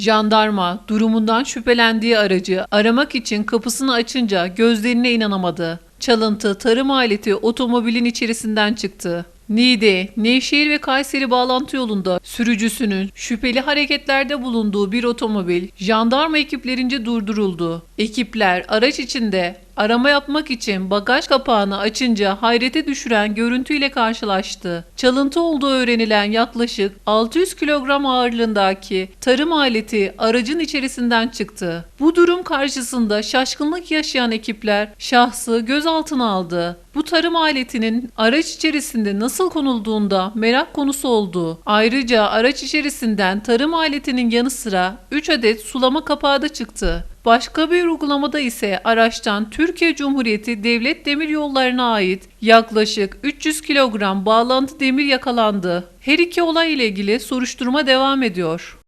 Jandarma durumundan şüphelendiği aracı aramak için kapısını açınca gözlerine inanamadı. Çalıntı tarım aleti otomobilin içerisinden çıktı. Niğde, Nevşehir ve Kayseri bağlantı yolunda sürücüsünün şüpheli hareketlerde bulunduğu bir otomobil jandarma ekiplerince durduruldu. Ekipler araç içinde arama yapmak için bagaj kapağını açınca hayrete düşüren görüntüyle karşılaştı. Çalıntı olduğu öğrenilen yaklaşık 600 kilogram ağırlığındaki tarım aleti aracın içerisinden çıktı. Bu durum karşısında şaşkınlık yaşayan ekipler şahsı gözaltına aldı. Bu tarım aletinin araç içerisinde nasıl konulduğunda merak konusu oldu. Ayrıca araç içerisinden tarım aletinin yanı sıra 3 adet sulama kapağı da çıktı. Başka bir uygulamada ise araçtan Türkiye Cumhuriyeti Devlet Demir Yolları'na ait yaklaşık 300 kilogram bağlantı demir yakalandı. Her iki olay ile ilgili soruşturma devam ediyor.